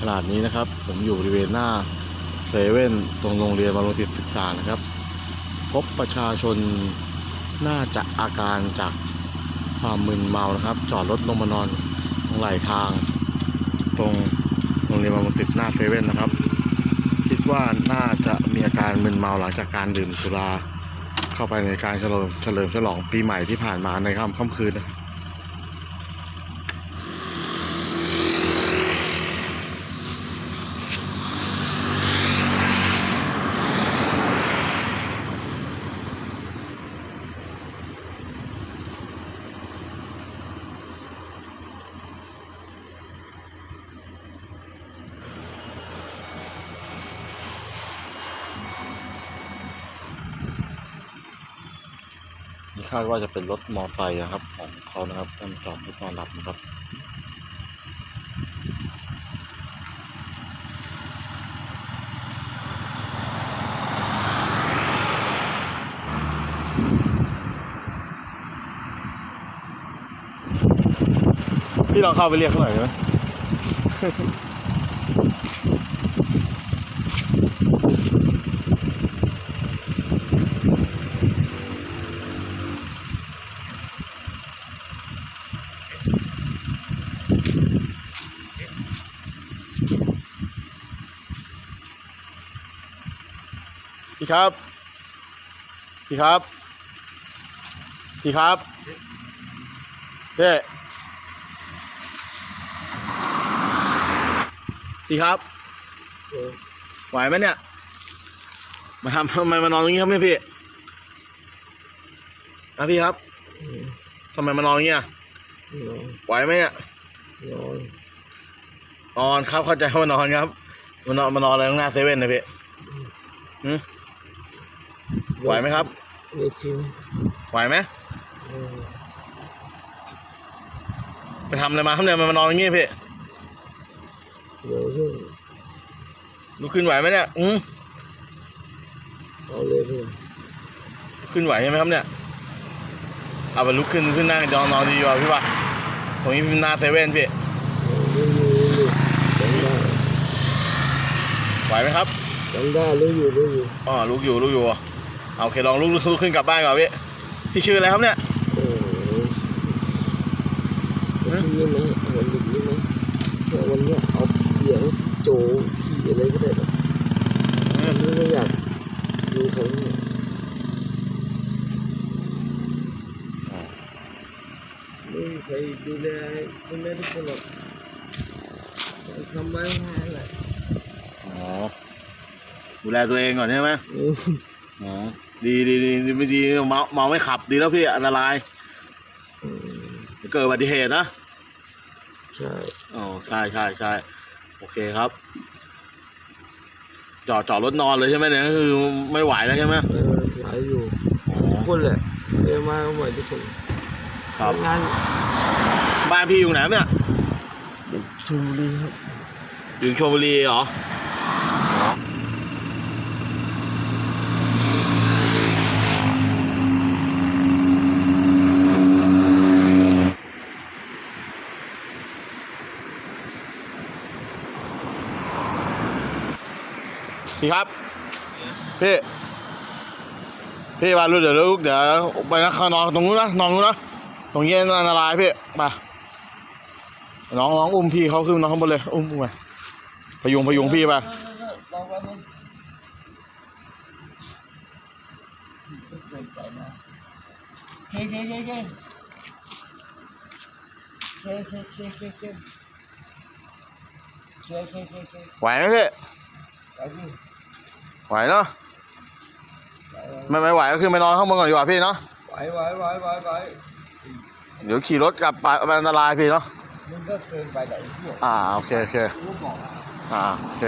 ขนาดนี้นะครับ ผมอยู่บริเวณหน้าเซเว่นตรงโรงเรียนบรมศิษย์ศึกษานะครับ พบประชาชนน่าจะอาการจากความมึนเมานะครับ จอดรถลงมานอนตรงไหลทาง ตรงโรงเรียนบรมศิษย์หน้าเซเว่นนะครับ คิดว่าน่าจะมีอาการมึนเมาหลังจากการดื่มสุราเข้าไปในการเฉลิมเฉลิมฉลองปีใหม่ที่ผ่านมาในค่ำค่ำคืนนะครับ นี่คาดว่าจะเป็นรถมอไซค์นะครับ ของเขานะครับท่านจอดรถนอนหลับนะครับพี่ลองเข้าไปเรียกเขาหน่อยได้ไหม พี่ครับ พี่ครับ พี่ครับเพ่พี่ครับไหวไหมเนี่ย มาทำทำไมมานอนตรงนี้ครับเนี่ยพี่นะพี่ครับทำไมมานอนอย่างเงี้ยไหวไหมเนี่ยนอนนอนครับเข้าใจว่านอนครับ มานอนมานอนอะไรข้างหน้าเซเว่นนะพี่หืม ไหวไหมครับเด็กทิ้งไหวไหมเออไปทำอะไรมาครับเนี่ยมานอนอย่างงี้พี่เดี๋ยวขึ้นลุกขึ้นไหวไหมเนี่ยอืมเอาเลยพี่ลุกขึ้นไหวใช่ไหมครับเนี่ยเอาไปลุกขึ้นขึ้นนั่งนอนนอนดีกว่าพี่วะตรงนี้เป็นหน้าเซเว่นพี่เออรู้อยู่รู้อยู่จำได้ไหวไหมครับจำได้รู้อยู่รู้อยู่อ๋อลุกอยู่ลุกอยู่ เอาโอเคลองลุกลุกลุกขึ้นกลับบ้านก่อนพี่พี่ชื่ออะไรครับเนี่ยเออวันนี้ไหมวันนี้ไหมเมื่อวันเนี้ยเอาเหยียงโจขี่อะไรก็ได้หรอกอืวัมนนี้ไม่อยากดูเขาเนี่ยไม่มีใครดูแลดูแลทุกคนหรอกทำไม่ให้แหละอ๋อดูแลตัวเองก่อนใช่ไหมอืมอ๋อ ดีดีดีดีไม่ดีเมาเมาไม่ขับดีแล้วพี่อันตรายอืมเดี๋ยวเกิดอุบัติเหตุนะใช่อ๋อใช่ใช่ใช่โอเคครับ จอดจอดรถนอนเลยใช่ไหมเนี่ยก็คือไม่ไหวแล้วใช่ไหมเออหลายอยู่อ๋อทุกคนแหละเรียนมาก็หมดทุกคนครับงานบ้านพี่อยู่ไหนเนี่ยเด็กชลบุรีครับอยู่ชลบุรีเหรอ พี่ครับ พี่ พี่มาลูกเดี๋ยวลูกเดี๋ยวไปนะข้างนอนตรงนู้นนะนอนนู้นนะตรงนี้อันตรายพี่ไปน้องน้องอุ้มพี่เขาขึ้นน้องข้างบนเลย อุ้มอุ้มไปพยุงพยุงพี่ไปลองแป๊บนึงเกินไปนะเคเคเคเคเคเคเคเคเคเคเคเคเคเคไหวไหมพี่ ไปพี่ไหวเนาะไม่ไม่ไหวก็ขึ้นไปนอนข้างบนก่อนดีกว่าพี่เนาะไหวไหวไหวไหวไหวเดี๋ยวขี่รถกลับไปมันอันตรายพี่เนาะมึงก็เกินไปแต่ไอ้เหี้ยอ่าโอเคโอเคกูก็บอกแล้วอ่าโอเค